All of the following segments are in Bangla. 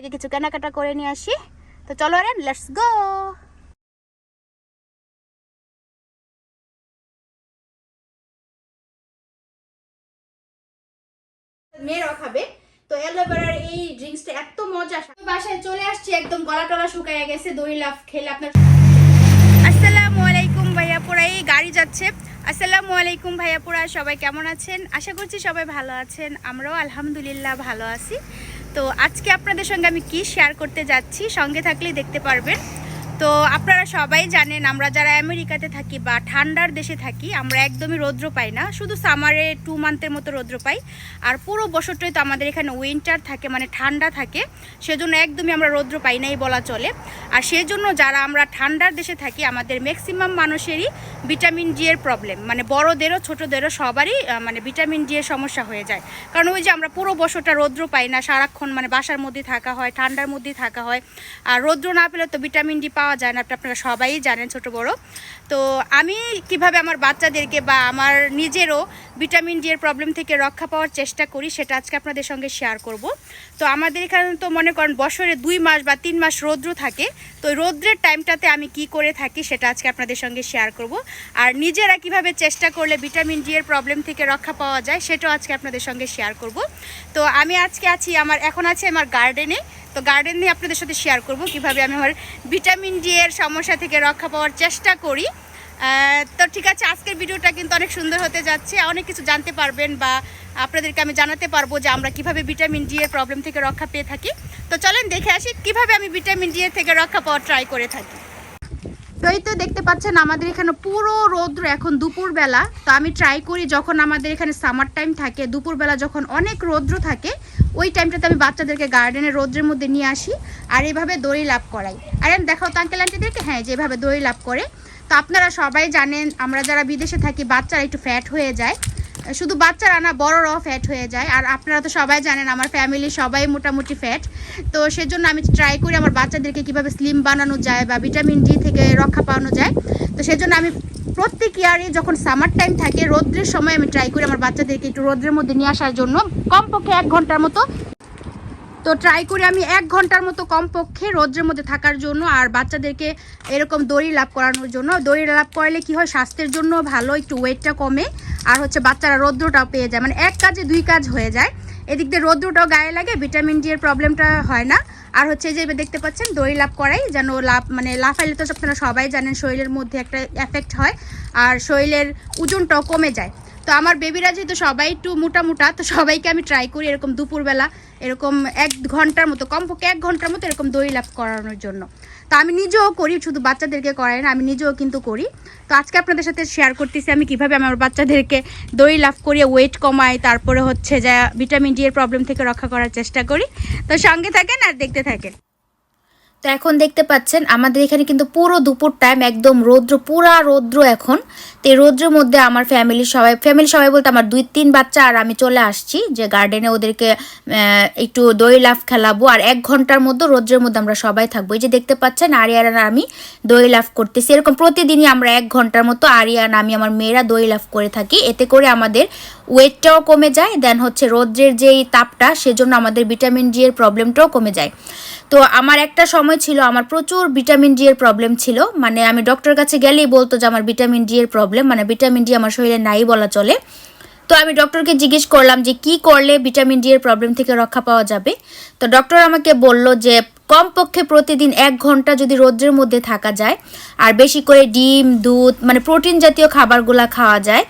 আগে কিছু কেনাকাটা করে নিয়ে আসি। তো চলো রে লেটস গো মেয়েরাও খাবে। তো অ্যালোভেরার এই ড্রিঙ্কসটা এত মজা। বাসায় চলে আসছি একদম গলা টলা শুকায় গেছে দই লাভ খেলে আপনার আসসালামু আলাইকুম ভাইয়াপুরা এই গাড়ি যাচ্ছে। আসসালামু আলাইকুম ভাইয়াপুরা সবাই কেমন আছেন? আশা করছি সবাই ভালো আছেন। আমরাও আলহামদুলিল্লাহ ভালো আছি। তো আজকে আপনাদের সঙ্গে আমি কি শেয়ার করতে যাচ্ছি সঙ্গে থাকলেই দেখতে পারবেন। তো আপনারা সবাই জানেন, আমরা যারা আমেরিকাতে থাকি বা ঠান্ডার দেশে থাকি, আমরা একদমই রৌদ্র পাই না। শুধু সামারে টু মান্থের মতো রৌদ্র পাই। আর পুরো বছরটাই তো আমাদের এখানে উইন্টার থাকে মানে ঠান্ডা থাকে। সেজন্য একদমই আমরা রৌদ্র পাই নাই বলা চলে। আর সেই জন্য যারা আমরা ঠান্ডার দেশে থাকি, আমাদের ম্যাক্সিমাম মানুষেরই ভিটামিন ডি এর প্রবলেম মানে বড়দেরও, ছোটোদেরও সবারই মানে ভিটামিন ডি এর সমস্যা হয়ে যায়। কারণ ওই যে আমরা পুরো বছরটা রৌদ্র পাই না, সারাক্ষণ মানে বাসার মধ্যে থাকা হয়, ঠান্ডার মধ্যেই থাকা হয়। আর রৌদ্র না পেলে তো ভিটামিন ডি পাওয়া যায় না আপনারা সবাই জানেন ছোট বড়। তো আমি কীভাবে আমার বাচ্চাদেরকে বা আমার নিজেরও ভিটামিন ডি এর প্রবলেম থেকে রক্ষা পাওয়ার চেষ্টা করি, সেটা আজকে আপনাদের সঙ্গে শেয়ার করব। তো আমাদের এখানে তো মনে করেন বছরে দুই মাস বা তিন মাস রৌদ্র থাকে, তো রৌদ্রের টাইমটাতে আমি কি করে থাকি সেটা আজকে আপনাদের সঙ্গে শেয়ার করব। আর নিজেরা কীভাবে চেষ্টা করলে ভিটামিন ডি এর প্রবলেম থেকে রক্ষা পাওয়া যায়, সেটাও আজকে আপনাদের সঙ্গে শেয়ার করব। তো আমি আজকে আছি আমার এখন আছে আমার গার্ডেনে তো গার্ডেন নিয়ে আপনাদের সাথে শেয়ার করব। কীভাবে আমি আমার ভিটামিন ডি এর সমস্যা থেকে রক্ষা পাওয়ার চেষ্টা করি। তো ঠিক আছে, আজকের ভিডিওটা কিন্তু অনেক সুন্দর হতে যাচ্ছে। অনেক কিছু জানতে পারবেন বা আপনাদেরকে আমি জানাতে পারব যে আমরা কীভাবে ভিটামিন ডি এর প্রবলেম থেকে রক্ষা পেয়ে থাকি। তো চলেন দেখে আসি কীভাবে আমি ভিটামিন ডি এর থেকে রক্ষা পাওয়ার ট্রাই করে থাকি। তো এই তো দেখতে পাচ্ছেন আমাদের এখানে পুরো রৌদ্র এখন দুপুরবেলা। তো আমি ট্রাই করি যখন আমাদের এখানে সামার টাইম থাকে, দুপুরবেলা যখন অনেক রৌদ্র থাকে, ওই টাইমটাতে আমি বাচ্চাদেরকে গার্ডেনে রৌদ্রের মধ্যে নিয়ে আসি আর এভাবে দড়ি লাভ করাই। আর আমি দেখাও তো আঙ্কেল আন্টিদেরকে হ্যাঁ যেভাবে দড়ি লাভ করে। তো আপনারা সবাই জানেন, আমরা যারা বিদেশে থাকি, বাচ্চারা একটু ফ্যাট হয়ে যায়। শুধু বাচ্চারা না, বড়রাও ফ্যাট হয়ে যায়। আর আপনারা তো সবাই জানেন, আমার ফ্যামিলি সবাই মোটামুটি ফ্যাট তো সেজন্য আমি ট্রাই করি আমার বাচ্চাদেরকে কীভাবে স্লিম বানানো যায় বা ভিটামিন ডি থেকে রক্ষা পাওয়ানো যায়। তো সেজন্য আমি প্রত্যেক ইয়ারে যখন সামার টাইম থাকে, রোদ্রের সময় আমি ট্রাই করি আমার বাচ্চাদেরকে একটু রোদ্রের মধ্যে নিয়ে আসার জন্য। কমপক্ষে এক ঘণ্টার মতো তো ট্রাই করি আমি এক ঘণ্টার মতো কমপক্ষে রোদ্রের মধ্যে থাকার জন্য আর বাচ্চাদেরকে এরকম দড়ি লাভ করানোর জন্য। দড়ি লাভ করালে কি হয়, স্বাস্থ্যের জন্য ভালো, একটু ওয়েটটা কমে। আর হচ্ছে বাচ্চারা রৌদ্রটাও পেয়ে যায়। মানে এক কাজে দুই কাজ হয়ে যায়। এদিক দিয়ে রৌদ্রটাও গায়ে লাগে ভিটামিন ডি এর প্রবলেমটা হয় না। আর হচ্ছে যে দেখতে পাচ্ছেন, দড়ি লাভ করাই যেন লাভ মানে লাফাইলে তো আপনারা সবাই জানেন, শরীরের মধ্যে একটা এফেক্ট হয়। আর শরীরের ওজনটাও কমে যায়। তো আমার বেবিরা যেহেতু সবাই একটু মোটা মোটা, তো সবাইকে আমি ট্রাই করি এরকম দুপুরবেলা, এরকম এক ঘণ্টার মতো, কমপক্ষে এক ঘণ্টার মতো এরকম দই লাভ করানোর জন্য। তো আমি নিজেও করি, শুধু বাচ্চাদেরকে করাই না, আমি নিজেও কিন্তু করি। তো আজকে আপনাদের সাথে শেয়ার করতেছি আমি কীভাবে আমার বাচ্চাদেরকে দই লাভ করিয়ে ওয়েট কমাই, তারপরে হচ্ছে যা ভিটামিন ডি এর প্রবলেম থেকে রক্ষা করার চেষ্টা করি। তো সঙ্গে থাকেন আর দেখতে থাকেন। তো এখন দেখতে পাচ্ছেন, আমাদের এখানে কিন্তু পুরো দুপুর টাইম একদম রৌদ্র, পুরা রৌদ্র এখন। তো এই রৌদ্রের মধ্যে আমার ফ্যামিলি সবাই ফ্যামিলি সবাই বলতে আমার দুই, তিন বাচ্চা আর আমি চলে আসছি যে গার্ডেনে ওদেরকে একটু দই লাফ খেলাবো। আর এক ঘণ্টার মধ্যে রৌদ্রের মধ্যে আমরা সবাই থাকব। এই যে দেখতে পাচ্ছেন, আরিয়ান আর আমি দই লাফ করতেছি। এরকম প্রতিদিনই আমরা এক ঘণ্টার মতো আরিয়ান, আমি, আমার মেয়েরা দই লাফ করে থাকি। এতে করে আমাদের ওয়েটটাও কমে যায় দেন হচ্ছে রৌদ্রের যেই তাপটা, সেজন্য আমাদের ভিটামিন ডি এর প্রবলেমটাও কমে যায়। তো আমার একটা সময় ছিল, আমার প্রচুর ভিটামিন ডি এর প্রবলেম ছিল মানে আমি ডক্টর কাছে গেলেই বলতো যে আমার ভিটামিন ডি এর প্রবলেম মানে ভিটামিন ডি আমার শরীরে নাই বলা চলে। তো আমি ডক্টরকে জিজ্ঞেস করলাম যে কি করলে ভিটামিন ডি এর প্রবলেম থেকে রক্ষা পাওয়া যাবে? তো ডক্টর আমাকে বলল যে কমপক্ষে প্রতিদিন এক ঘণ্টা যদি রোদ্রের মধ্যে থাকা যায়, আর বেশি করে ডিম, দুধ মানে প্রোটিন জাতীয় খাবারগুলো খাওয়া যায়,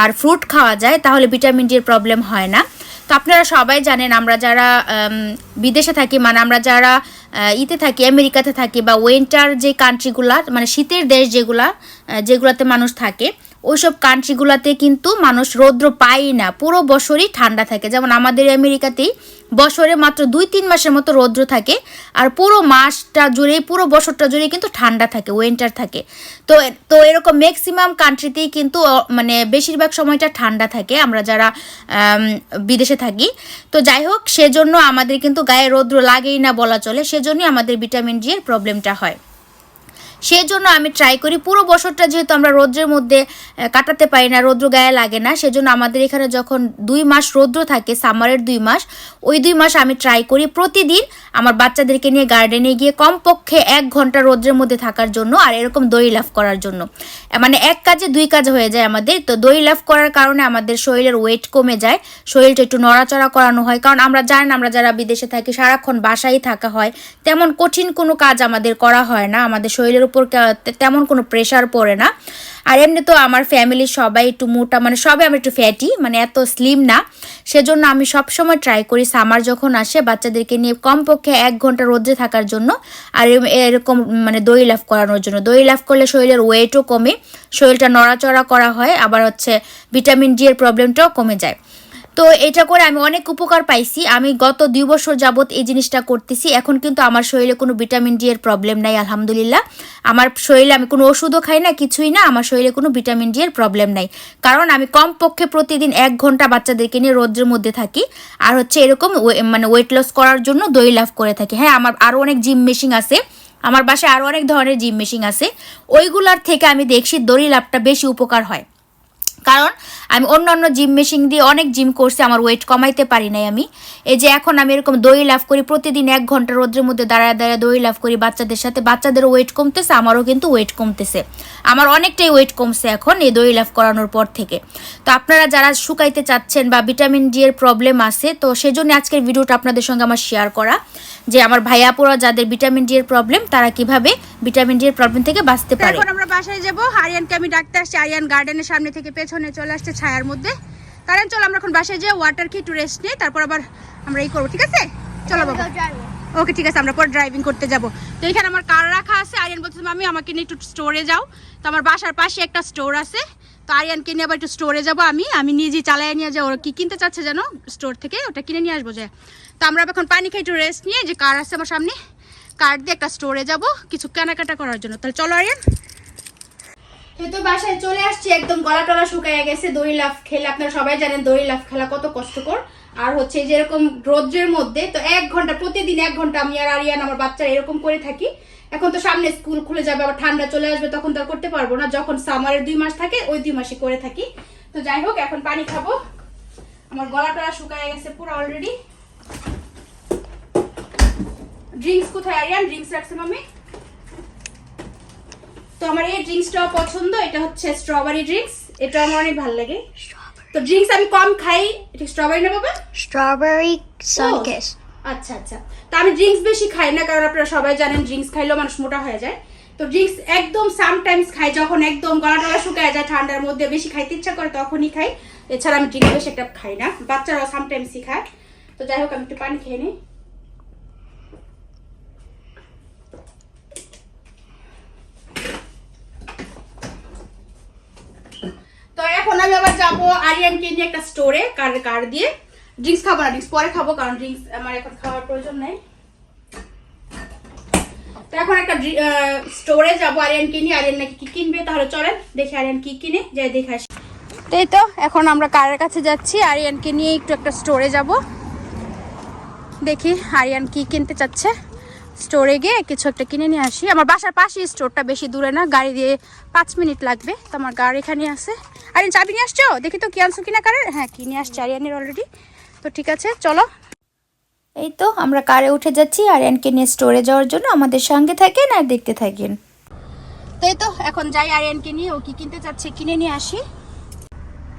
আর ফ্রুট খাওয়া যায়, তাহলে ভিটামিন ডি এর প্রবলেম হয় না। তো আপনারা সবাই জানেন, আমরা যারা বিদেশে থাকি মানে আমরা যারা ইতে থাকি, আমেরিকাতে থাকি, বা ওয়েন্টার যে কান্ট্রিগুলা মানে শীতের দেশ যেগুলা যেগুলাতে মানুষ থাকে ওইসব কান্ট্রিগুলাতে কিন্তু মানুষ রৌদ্র পায়ই না। পুরো বছরই ঠান্ডা থাকে। যেমন আমাদের আমেরিকাতেই বছরে মাত্র দুই তিন মাসের মতো রৌদ্র থাকে আর পুরো মাসটা জুড়েই, পুরো বছরটা জুড়েই কিন্তু ঠান্ডা থাকে উইন্টার থাকে। তো তো এরকম ম্যাক্সিমাম কান্ট্রিতেই কিন্তু মানে বেশিরভাগ সময়টা ঠান্ডা থাকে। আমরা যারা বিদেশে থাকি। তো যাই হোক, সেজন্য আমাদের কিন্তু গায়ে রৌদ্র লাগেই না বলা চলে। সেজন্যই আমাদের ভিটামিন ডি এর প্রবলেমটা হয়। সেই জন্য আমি ট্রাই করি। পুরো বছরটা যেহেতু আমরা রৌদ্রের মধ্যে কাটাতে পারি না, রৌদ্র গায়ে লাগে না, সেজন্য আমাদের এখানে যখন দুই মাস রৌদ্র থাকে সামারের দুই মাস, ওই দুই মাস আমি ট্রাই করি প্রতিদিন আমার বাচ্চাদেরকে নিয়ে গার্ডেনে গিয়ে কমপক্ষে এক ঘণ্টা রৌদ্রের মধ্যে থাকার জন্য আর এরকম দই লাভ করার জন্য। মানে এক কাজে দুই কাজ হয়ে যায় আমাদের। তো দই লাভ করার কারণে আমাদের শরীরের ওয়েট কমে যায়, শরীরটা একটু নড়াচড়া করানো হয়। কারণ আমরা জানেন আমরা যারা বিদেশে থাকি, সারাক্ষণ বাসায় থাকা হয়, তেমন কঠিন কোনো কাজ আমাদের করা হয় না। আমাদের শরীরের উপর তেমন কোনো প্রেশার পড়ে না। আর এমনি তো আমার ফ্যামিলির সবাই একটু মোটা মানে সবাই আমরা একটু ফ্যাটি মানে এত স্লিম না। সেজন্য আমি সবসময় ট্রাই করি সামার যখন আসে বাচ্চাদেরকে নিয়ে কমপক্ষে এক ঘণ্টা রোদ্রে থাকার জন্য, আর এরকম মানে দই লাভ করানোর জন্য। দই লাভ করলে শরীরের ওয়েটও কমে, শরীরটা নড়াচড়া করা হয়, আবার হচ্ছে ভিটামিন ডি এর প্রবলেমটাও কমে যায়। তো এটা করে আমি অনেক উপকার পাইছি। আমি গত দুই বছর যাবত এই জিনিসটা করতেছি। এখন কিন্তু আমার শরীরে কোনো ভিটামিন ডি এর প্রবলেম নাই, আলহামদুলিল্লাহ। আমার শরীরে আমি কোনো ওষুধও খাই না, কিছুই না, আমার শরীরে কোনো ভিটামিন ডি এর প্রবলেম নাই। কারণ আমি কমপক্ষে প্রতিদিন এক ঘণ্টা বাচ্চাদেরকে নিয়ে রোদ্রের মধ্যে থাকি। আর হচ্ছে এরকম মানে ওয়েট লস করার জন্য দই লাভ করে থাকি। হ্যাঁ আমার আরও অনেক জিম মেশিন আছে। আমার বাসায় আরও অনেক ধরনের জিম মেশিন আছে। ওইগুলার থেকে আমি দেখছি দড়ি লাভটা বেশি উপকার হয়। কারণ আমি অন্য অন্য জিম মেশিন দিয়ে অনেক জিম করছি আমার ওয়েট কমাইতে পারি নাই আমি। এই যে এখন আমি এরকম দই লাভ করি প্রতিদিন এক ঘণ্টা রোদ্রের মধ্যে দাঁড়ায় দাঁড়ায় দই লাভ করি বাচ্চাদের সাথে। বাচ্চাদের ওয়েট কমতেছে আমারও কিন্তু ওয়েট কমতেছে। আমার অনেকটাই ওয়েট কমছে এখন এই দই লাভ করানোর পর থেকে। তো আপনারা যারা শুকাইতে চাচ্ছেন বা ভিটামিন ডি এর প্রবলেম আছে তো সেজন্য আজকের ভিডিওটা আপনাদের সঙ্গে আমার শেয়ার করা। যে আমার ভাইয়াপুরা যাদের ভিটামিন ডি এর প্রবলেম তারা কীভাবে ভিটামিন ডি এর প্রবলেম থেকে বাঁচতে পারে? এখন আমরা বাসায় যাব। আরিয়ানকে আমি ডাকতে আসছি আরিয়ান গার্ডেনের সামনে থেকে পেছনে চলে আসছে ছায়ার মধ্যে। কারণ চলো আমরা এখন বাসায় যাই ওয়াটার খেয়ে একটু রেস্ট নিয়ে তারপর আবার আমরা এই করব ঠিক আছে? চলো বাবা। ওকে ঠিক আছে আমরা পর ড্রাইভিং করতে যাব। তো এখানে আমার কার রাখা আছে। আরিয়ান বলছে আমি আমাকে নিয়ে একটু স্টোরে যাও। তো আমার বাসার পাশে একটা স্টোর আছে। তো আরিয়ানকে নিয়ে আবার একটু স্টোরে যাব আমি। আমি নিজে চালাই নিয়ে যাব। ওরা কি কিনতে চাচ্ছে যেন স্টোর থেকে ওটা কিনে নিয়ে আসব যে তো আমরা এখন পানি খেয়ে একটু রেস্ট নিয়ে যে কার আছে আমার সামনে কার দিয়ে একটা স্টোরে যাব কিছু কেনাকাটা করার জন্য। তাহলে চলো আরিয়ান তো বাসায় চলে আসছি, একদম গলা টলা শুকায় গেছে দই লাফ খেলে। আপনারা সবাই জানেন দই লাফ খেলা কত কষ্টকর। আর হচ্ছে যেরকম রোদ্রের মধ্যে, তো এক ঘণ্টা, প্রতিদিন এক ঘণ্টা আমি আর আরিয়ান, আমার বাচ্চারা এরকম করে থাকি। এখন তো সামনে স্কুল খুলে যাবে, আবার ঠান্ডা চলে আসবে, তখন তো করতে পারব না। যখন সামারের দুই মাস থাকে, ওই দুই মাসে করে থাকি। তো যাই হোক, এখন পানি খাব। আমার গলা টলা শুকায় গেছে পুরো অলরেডি ড্রিঙ্কস কোথায়, আরিয়ান? ড্রিঙ্কস রাখছে মামি তো আমার এই ড্রিঙ্কসটাও পছন্দ এটা হচ্ছে স্ট্রবেরি ড্রিঙ্কস এটা আমার অনেক ভালো লাগে। তো ড্রিঙ্কস আমি কম খাই এটা স্ট্রবেরি না বাবা? Strawberry Oh. আচ্ছা আচ্ছা। তো আমি ড্রিঙ্কস বেশি খাই না কারণ আপনারা সবাই জানেন ড্রিঙ্কস খাইলেও মানুষ মোটা হয়ে যায়। তো ড্রিঙ্কস একদম সামটাইমস খাই যখন একদম গলা টলা শুকায় যায় ঠান্ডার মধ্যে বেশি খাইতে ইচ্ছা করে তখনই খাই। এছাড়া আমি ড্রিঙ্কস বেশি একটা খাই না বাচ্চারাও সামটাইমসই খায়। তো যাই হোক আমি একটু পানি খেয়ে নিই। এখন আমি আবার যাব আরিয়ানকে নিয়ে একটা স্টোরে কার কার দিয়ে? ড্রিঙ্কস খাব না ড্রিঙ্কস পরে খাব, কারণ ড্রিঙ্কস আমার এখন খাওয়ার প্রয়োজন নেই। তো এখন একটা স্টোরে যাব আরিয়ান নিয়ে, আরিয়ান নাকি কি কিনবে? তাহলে চলেন, দেখি আরিয়ান কি কিনে, যাই দেখে আসি। এই তো, এখন আমরা কারের কাছে যাচ্ছি, আরিয়ানকে নিয়ে একটু একটা স্টোরে যাব। দেখি আরিয়ান কি কিনতে চাচ্ছে। স্টোরে গিয়ে কিছু একটা কিনে নিয়ে আসি। আমার বাসার পাশে স্টোরটা বেশি দূরে না গাড়ি দিয়ে পাঁচ মিনিট লাগবে। তো আমার গাড়ি এখানে আছে। আরিয়ান চাবি নিয়ে আসছো? দেখি তো কি আনছো কিনা কারের হ্যাঁ কিনে আসছে আরিয়ানের অলরেডি তো ঠিক আছে চলো। এই তো আমরা কারে উঠে যাচ্ছি। আরিয়ানকে নিয়ে স্টোরে যাওয়ার জন্য আমাদের সঙ্গে থাকেন আর দেখতে থাকেন। তো এই তো এখন যাই আরিয়ানকে নিয়ে। ও কি কিনতে চাচ্ছে কিনে নিয়ে আসি।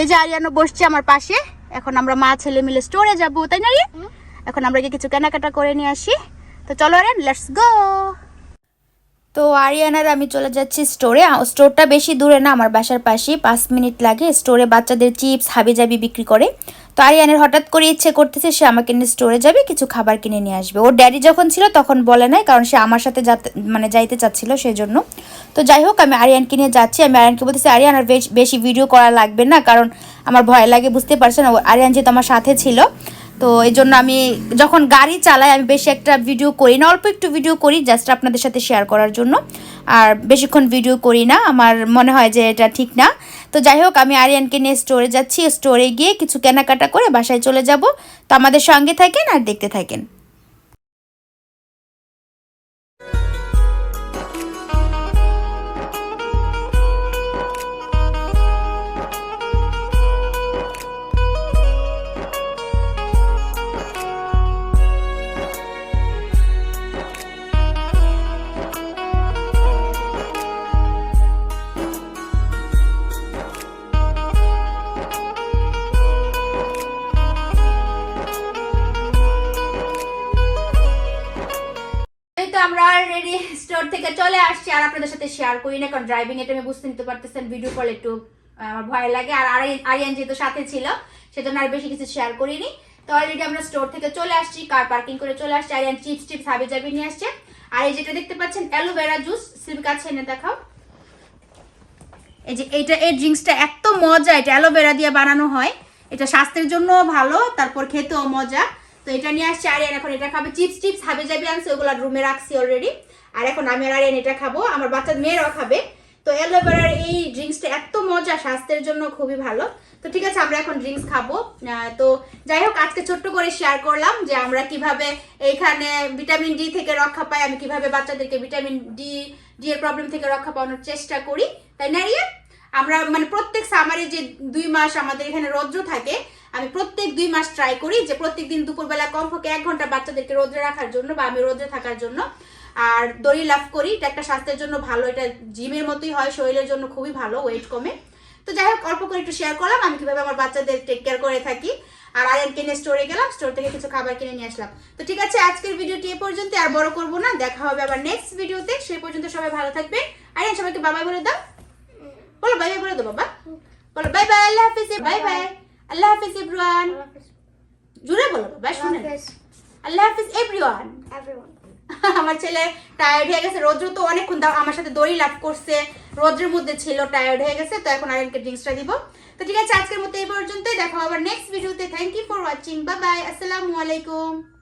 এই যে আরিয়ানও বসছে আমার পাশে। এখন আমরা মা ছেলে মিলে স্টোরে যাব তাই না? এখন আমরা গিয়ে কিছু কেনাকাটা করে নিয়ে আসি। তো চলো আরিয়ান লেটস গো তো আরিয়ানার আমি চলে যাচ্ছি স্টোরে স্টোরটা বেশি দূরে না, আমার বাসার পাশেই, পাঁচ মিনিট লাগে স্টোরে বাচ্চাদের চিপস হাবিজাবি বিক্রি করে। তো আরিয়ানের হঠাৎ করে ইচ্ছে করতেছে সে আমাকে নিয়ে স্টোরে যাবে, কিছু খাবার কিনে নিয়ে আসবে। ওর ড্যাডি যখন ছিল তখন বলে নাই, কারণ সে আমার সাথে মানে যাইতে চাচ্ছিল সেই জন্য তো যাই হোক, আমি আরিয়ানকে নিয়ে যাচ্ছি। আমি আরিয়ানকে বলতেছি, আরিয়ান, আর বেশ- ভিডিও করা লাগবে না, কারণ আমার ভয় লাগে, বুঝতে পারছেন আরিয়ান যেহেতু আমার সাথে ছিল তো এই জন্য আমি যখন গাড়ি চালাই, আমি বেশি একটা ভিডিও করি না, অল্প একটু ভিডিও করি জাস্ট আপনাদের সাথে শেয়ার করার জন্য। আর বেশিক্ষণ ভিডিও করি না, আমার মনে হয় যে এটা ঠিক না। তো যাই হোক, আমি আরিয়ানকে নিয়ে স্টোরে যাচ্ছি। স্টোরে গিয়ে কিছু কেনাকাটা করে বাসায় চলে যাব। তো আমাদের সঙ্গে থাকেন আর দেখতে থাকেন। অলরেডি থেকে চলে আসছি আর আপনাদের সাথে শেয়ার করি না, কারণ ড্রাইভিং এটা আমি বুঝতে নিতে পারতেছেন ভিডিও কল একটু আমার ভয় লাগে। আর আরিয়ান- যেহেতু সাথে ছিল, সেজন্য আর বেশি কিছু শেয়ার করিনি। তো অলরেডি আমরা স্টোর থেকে চলে আসছি কার পার্কিং করে চলে আসছি। আরিয়ান চিপস টিপস হাবি জাবি নিয়ে আসছে। আর এই যেটা দেখতে পাচ্ছেন অ্যালোভেরা জুস সিল্ক কাছে এনে দেখাও। এই যে, এইটা, এই ড্রিঙ্কসটা এত মজা, এটা অ্যালোভেরা দিয়ে বানানো হয়। এটা স্বাস্থ্যের জন্য ভালো, তারপর খেতেও মজা। তো এটা নিয়ে আসছে আরিয়ান, এখন এটা খাবে। চিপস টিপস হাবি যাবি আনছে, ওগুলো রুমে রাখছি অলরেডি আর এখন আমি আর আরিয়ান এটা খাব, আমার বাচ্চা মেয়েরাও খাবে। তো অ্যালোভেরার এই ড্রিঙ্কসটা এত মজা, স্বাস্থ্যের জন্য খুবই ভালো। তো ঠিক আছে, আমরা এখন ড্রিঙ্কস খাব। তো যাই হোক, আজকে ছোট্ট করে শেয়ার করলাম যে আমরা কীভাবে এইখানে ভিটামিন ডি থেকে রক্ষা পাই, আমি কীভাবে বাচ্চাদেরকে ভিটামিন ডি ডি এর প্রবলেম থেকে রক্ষা পাওয়ানোর চেষ্টা করি। তাই না রিয়া আমরা মানে প্রত্যেক সামারে যে দুই মাস আমাদের এখানে রৌদ্র থাকে, আমি প্রত্যেক দুই মাস ট্রাই করি যে প্রত্যেক দিন দুপুরবেলা কমপক্ষে এক ঘণ্টা বাচ্চাদেরকে রোদ্রে রাখার জন্য বা আমি রোদ্রে থাকার জন্য। আর দড়ি লাভ করি এটা একটা স্বাস্থ্যের জন্য ভালো এটা জিমের মতোই হয় শরীরের জন্য খুবই ভালো ওয়েট কমে। তো যাই হোক অল্প করে একটু শেয়ার করলাম আমি কীভাবে আমার বাচ্চাদের টেক কেয়ার করে থাকি। আর আয়ান কিনে স্টোরে গেলাম স্টোর থেকে কিছু খাবার কিনে নিয়ে আসলাম। তো ঠিক আছে আজকের ভিডিওটি এ পর্যন্ত আর বড় করব না দেখা হবে আবার নেক্সট ভিডিওতে সে পর্যন্ত সবাই ভালো থাকবে আয়ান সবাইকে বাবাই বলে দাও। বলো বাই বাই বলে দাও বাবা বলো বাই বাই আল্লাহ হাফিজ বাই বাই আল্লাহ হাফিজ এভরিওয়ান। জুড়ে বলো বাবা শুনে আল্লাহ হাফিজ এভরিওয়ান। Everyone. আমার ছেলে টায়ার্ড হয়ে গেছে। রোদ্র তো অনেকক্ষণ আমার সাথে দড়ি লাভ করছে। রোদ্রের মধ্যে ছিল টায়ার্ড হয়ে গেছে, তো এখন আরেকটা ড্রিঙ্কসটা দিব। তো ঠিক আছে, আজকের মতো এই পর্যন্তই। দেখা আবার নেক্সট ভিডিওতে থ্যাংক ইউ ফর ওয়াচিং বা বাই আসসালামু আলাইকুম।